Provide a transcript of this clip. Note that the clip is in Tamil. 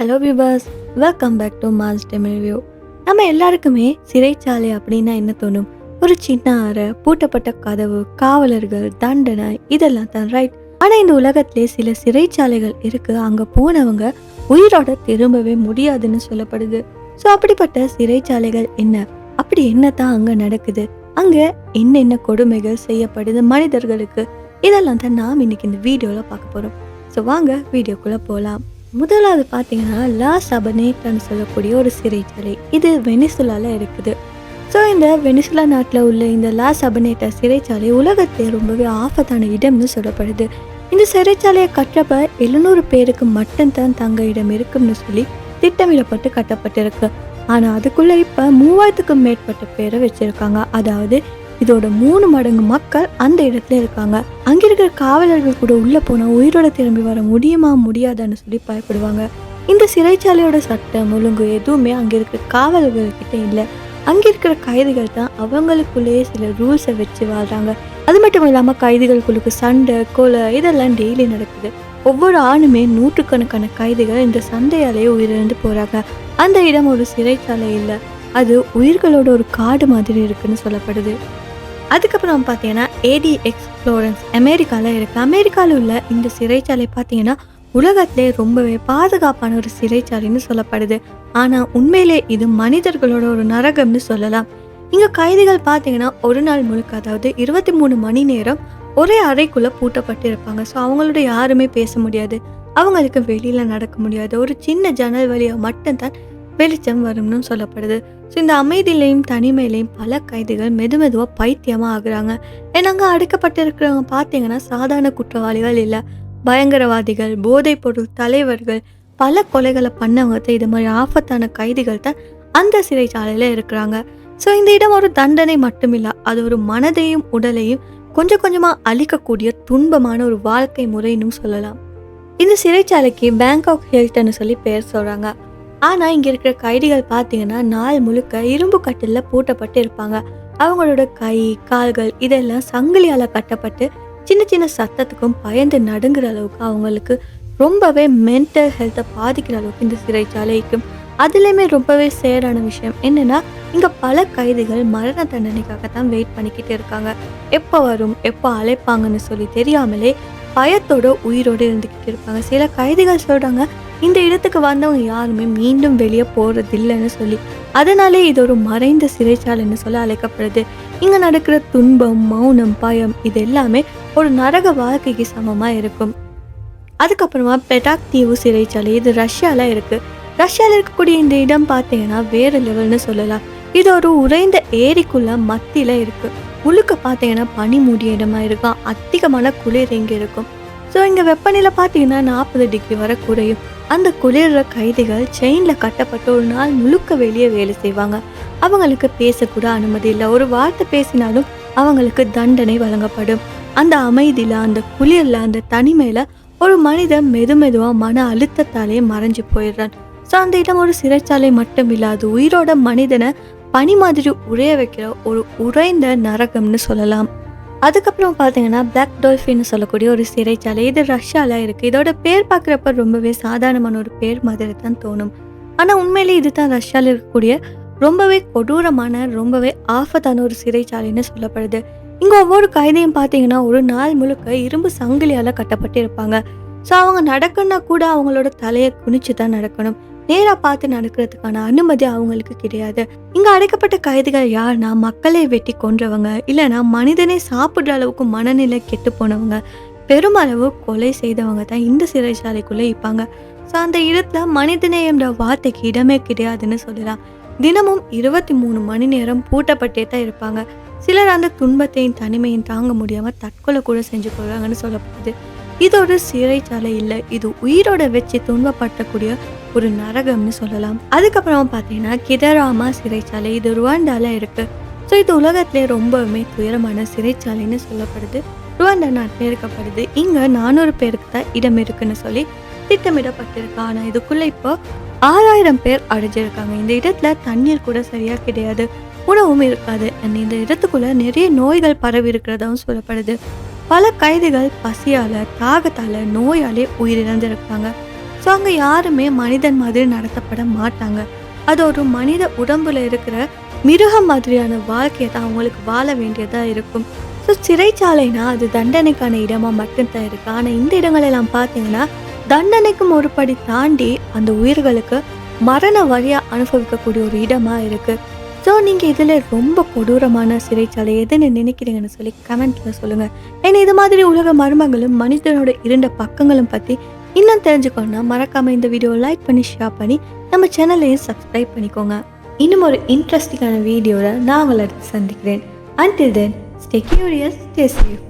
Hello viewers welcome back to mass Tamil view நம்ம எல்லாருக்குமே சிறைச்சாலை அப்படின்னா என்ன தோணும்? ஒரு சின்ன அறை பூட்டப்பட்ட கதவு காவலர்கள் தண்டனை இதெல்லாம் தான் ரைட் ஆனால் இந்த உலகத்திலே சில சிறைச்சாலைகள் இருக்கு. அங்கே போனவங்க உயிரோட திரும்பவே முடியாதுன்னு சொல்லப்படுது. ஸோ அப்படிப்பட்ட சிறைச்சாலைகள் என்ன? அப்படி என்ன தான் அங்கே நடக்குது? அங்கே என்னென்ன கொடுமைகள் செய்யப்படுது மனிதர்களுக்கு? இதெல்லாம் தான் நாம் இன்னைக்கு இந்த வீடியோவில் பார்க்க போகிறோம் ஸோ வாங்க வீடியோக்குள்ளே போகலாம் முதலாவது பார்த்தீங்கன்னா லா சபனேட்டான்னு சொல்லக்கூடிய ஒரு சிறைச்சாலை இது வெனிசுலாவில் இருக்குது. ஸோ இந்த வெனிசுலா நாட்டில் உள்ள இந்த லா சபனேட்டா சிறைச்சாலை உலகத்தை ரொம்பவே ஆபத்தான இடம்னு சொல்லப்படுது. இந்த சிறைச்சாலையை கட்டுறப்ப எழுநூறு பேருக்கு மட்டும்தான் தங்க இடம் இருக்கும்னு சொல்லி திட்டமிடப்பட்டு கட்டப்பட்டிருக்கு. ஆனால் அதுக்குள்ளே இப்போ மூவாயிரத்துக்கும் மேற்பட்ட பேரை வச்சுருக்காங்க. அதாவது இதோட மூணு மடங்கு மக்கள் அந்த இடத்துல இருக்காங்க. அங்க இருக்கிற காவலர்கள் கூட உள்ள போனா உயிரோட திரும்பி வர முடியுமா முடியாதான்னு சொல்லி பயப்படுவாங்க. இந்த சிறைச்சாலையோட சட்டம் ஒழுங்கு எதுவுமே அங்க இருக்கிற காவலர்கள் கிட்ட இல்லை. அங்க இருக்கிற கைதிகள் தான் அவங்களுக்குள்ளேயே சில ரூல்ஸை வச்சு வாழ்றாங்க. அது மட்டும் இல்லாம கைதிகளுக்குள்ளுக்கு சண்டை கொலை இதெல்லாம் டெய்லி நடக்குது. ஒவ்வொரு ஆணுமே நூற்றுக்கணக்கான கைதிகள் இந்த சண்டையாலேயே உயிரிழந்து போறாங்க. அந்த இடம் ஒரு சிறைச்சாலை இல்லை. அது உயிர்களோட ஒரு காடு மாதிரி இருக்குன்னு சொல்லப்படுது. அதுக்கப்புறம் பார்த்தீங்கன்னா ஏடிஎக்ஸ் ஃப்ளோரன்ஸ் அமெரிக்காவில் இருக்குது அமெரிக்காவில் உள்ள இந்த சிறைச்சாலை பார்த்தீங்கன்னா உலகத்திலே ரொம்பவே பாதுகாப்பான ஒரு சிறைச்சாலைன்னு சொல்லப்படுது. ஆனால் உண்மையிலே இது மனிதர்களோட ஒரு நரகம்னு சொல்லலாம். இங்கே கைதிகள் பார்த்தீங்கன்னா ஒரு நாள் முழுக்க அதாவது இருபத்தி மூணு மணி நேரம் ஒரே அறைக்குள்ளே பூட்டப்பட்டு இருப்பாங்க. ஸோ அவங்களோட யாருமே பேச முடியாது. அவங்களுக்கு வெளியில் நடக்க முடியாது. ஒரு சின்ன ஜன்னல் வழியாக மட்டும்தான் வெளிச்சம் வரும்னு சொல்லப்படுது. ஸோ இந்த அமைதியிலையும் தனிமையிலையும் பல கைதிகள் மெது மெதுவாக பைத்தியமாக ஆகுறாங்க. ஏன்னா அங்கே அடைக்கப்பட்டிருக்கிறவங்க பார்த்தீங்கன்னா சாதாரண குற்றவாளிகள் இல்லை. பயங்கரவாதிகள் போதைப்பொருள் தலைவர்கள் பல கொலைகளை பண்ணவங்க தான் இது மாதிரி ஆபத்தான கைதிகள் தான் அந்த சிறைச்சாலையில் இருக்கிறாங்க. ஸோ இந்த இடம் ஒரு தண்டனை மட்டுமில்லை அது ஒரு மனதையும் உடலையும் கொஞ்சம் கொஞ்சமாக அழிக்கக்கூடிய துன்பமான ஒரு வாழ்க்கை முறைன்னு சொல்லலாம். இந்த சிறைச்சாலைக்கு பேங்காக் ஹெல்ட்னு சொல்லி பேர் சொல்கிறாங்க ஆனால் இங்கே இருக்கிற கைதிகள் பார்த்தீங்கன்னா நாள் முழுக்க இரும்பு கட்டிலில் பூட்டப்பட்டு இருப்பாங்க. அவங்களோட கை கால்கள் இதெல்லாம் சங்கிலியால் கட்டப்பட்டு சின்ன சின்ன சத்தத்துக்கும் பயந்து நடுங்கிற அளவுக்கு அவங்களுக்கு ரொம்பவே மென்டல் ஹெல்த்தை பாதிக்கிற அளவுக்கு இந்த சிறைச்சாலை இருக்கும். அதுலேயுமே ரொம்பவே சேரான விஷயம் என்னென்னா இங்கே பல கைதிகள் மரண தண்டனைக்காக தான் வெயிட் பண்ணிக்கிட்டு இருக்காங்க. எப்போ வரும் எப்போ அழைப்பாங்கன்னு சொல்லி தெரியாமலே பயத்தோட உயிரோடு இருந்துக்கிட்டு இருப்பாங்க. சில கைதிகள் சொல்கிறாங்க இந்த இடத்துக்கு வந்தவங்க யாருமே மீண்டும் வெளியே போகிறது இல்லைன்னு சொல்லி அதனாலே இது ஒரு மறைந்த சிறைச்சாலைன்னு சொல்லி அழைக்கப்படுது. இங்கே நடக்கிற துன்பம் மௌனம் பயம் இது எல்லாமே ஒரு நரக வாழ்க்கைக்கு சமமாக இருக்கும். அதுக்கப்புறமா பெட்டாக் தீவு சிறைச்சாலை இது ரஷ்யாவில் இருக்குது ரஷ்யாவில் இருக்கக்கூடிய இந்த இடம் பார்த்தீங்கன்னா வேறு லெவல்னு சொல்லலாம். இது ஒரு உறைந்த ஏரிக்குள்ள மத்தியில் இருக்குது முழுக்க பார்த்தீங்கன்னா பனி மூடிய இடமா இருக்கும். அதிகமான குளிர் இங்கே இருக்கும். ஸோ இங்கே வெப்பநிலை பார்த்தீங்கன்னா நாற்பது டிகிரி வரை குறையும். அந்த குளிர்ற கைதிகள் செயினில் கட்டப்பட்டு ஒரு நாள் முழுக்க வெளியே வேலை செய்வாங்க. அவங்களுக்கு பேசக்கூட அனுமதி இல்லை. ஒரு வார்த்தை பேசினாலும் அவங்களுக்கு தண்டனை வழங்கப்படும். அந்த அமைதியில் அந்த குளிரில் அந்த தனிமையில் ஒரு மனிதன் மெது மெதுவாக மன அழுத்தத்தாலே மறைஞ்சு போயிடுறான். ஸோ அந்த இடம் ஒரு சிறைச்சாலை மட்டும் இல்லாது உயிரோட மனிதனை பனி மாதிரி உரைய வைக்கிற ஒரு உறைந்த நரகம்னு சொல்லலாம். அதுக்கப்புறம் பார்த்தீங்கன்னா பிளாக் டால்ஃபின்னு சொல்லக்கூடிய ஒரு சிறைச்சாலை. இது ரஷ்யாவில் இருக்குது இதோட பேர் பார்க்குறப்ப ரொம்பவே சாதாரணமான ஒரு பேர் மாதிரி தான் தோணும். ஆனால் உண்மையிலே இது தான் ரஷ்யாவில் இருக்கக்கூடிய ரொம்பவே கொடூரமான ரொம்பவே ஆபத்தான ஒரு சிறைச்சாலைன்னு சொல்லப்படுது. இங்கே ஒவ்வொரு கைதையும் பார்த்தீங்கன்னா ஒரு நாள் முழுக்க இரும்பு சங்கிலியால் கட்டப்பட்டு இருப்பாங்க ஸோ அவங்க நடக்கணும்னா கூட அவங்களோட தலையை குனிச்சு தான் நடக்கணும். நேராக பார்த்து நடக்கிறதுக்கான அனுமதி அவங்களுக்கு கிடையாது. இங்க அடைக்கப்பட்ட கைதிகள் யாருன்னா மக்களை வெட்டி கொன்றவங்க இல்லைன்னா மனிதனே சாப்பிடுற அளவுக்கு மனநிலை கெட்டு போனவங்க பெருமளவு கொலை செய்தவங்க தான் இந்த சிறைச்சாலைக்குள்ளே இருப்பாங்க. ஸோ அந்த இடத்துல மனிதநேயம்ன்ற வார்த்தைக்கு இடமே கிடையாதுன்னு சொல்லலாம். தினமும் இருபத்தி மூணு மணி நேரம் பூட்டப்பட்டே தான் இருப்பாங்க. சிலர் அந்த துன்பத்தையும் தனிமையும் தாங்க முடியாமல் தற்கொலை கூட செஞ்சு போகிறாங்கன்னு சொல்லப்படுது. இது ஒரு சிறைச்சாலை இல்லை இது உயிரோட வச்சு துன்பப்பட்டக்கூடிய ஒரு நரகம்னு சொல்லலாம். அதுக்கப்புறமா பார்த்தீங்கன்னா கிதராமா சிறைச்சாலை இது ருவாண்டால இருக்கு. ஸோ இது உலகத்திலே ரொம்பவுமே துயரமான சிறைச்சாலைன்னு சொல்லப்படுது. ருவாண்டா நாட்டில் இருக்கப்படுது இங்கே நானூறு பேருக்கு தான் இடம் இருக்குன்னு சொல்லி திட்டமிடப்பட்டிருக்கு. ஆனால் இதுக்குள்ளே இப்போ ஆறாயிரம் பேர் அடைஞ்சிருக்காங்க. இந்த இடத்துல தண்ணீர் கூட சரியாக கிடையாது. உணவும் இருக்காது. அண்ட் இந்த இடத்துக்குள்ளே நிறைய நோய்கள் பரவி இருக்கிறதாவும் சொல்லப்படுது. பல கைதிகள் பசியால தாகத்தால நோயாலே உயிரிழந்திருப்பாங்க ஸோ அங்கே யாருமே மனிதன் மாதிரி நடத்தப்பட மாட்டாங்க. அது ஒரு மனித உடம்புல இருக்கிற மிருகம் மாதிரியான வாழ்க்கையை தான் அவங்களுக்கு வாழ வேண்டியதாக இருக்கும். ஸோ சிறைச்சாலைனா அது தண்டனைக்கான இடமா மட்டும்தான் இருக்கு. ஆனால் இந்த இடங்களெல்லாம் பார்த்தீங்கன்னா தண்டனைக்கும் ஒரு படி தாண்டி அந்த உயிர்களுக்கு மரண வழியாக அனுபவிக்கக்கூடிய ஒரு இடமா இருக்குது ஸோ நீங்கள் இதில் ரொம்ப கொடூரமான சிறைச்சாலை எதுன்னு நினைக்கிறீங்கன்னு சொல்லி கமெண்ட்டில் சொல்லுங்கள் ஏன்னா இது மாதிரி உலக மர்மங்களும் மனிதனோட இரண்ட பக்கங்களும் பற்றி இன்னும் தெரிஞ்சுக்கணும்னா மறக்காமல் இந்த வீடியோ லைக் பண்ணி ஷேர் பண்ணி நம்ம சேனலையும் சப்ஸ்கிரைப் பண்ணிக்கோங்க. இன்னும் ஒரு இன்ட்ரெஸ்டிங்கான வீடியோவில் நான் உங்களை சந்திக்கிறேன். Until then stay curious stay safe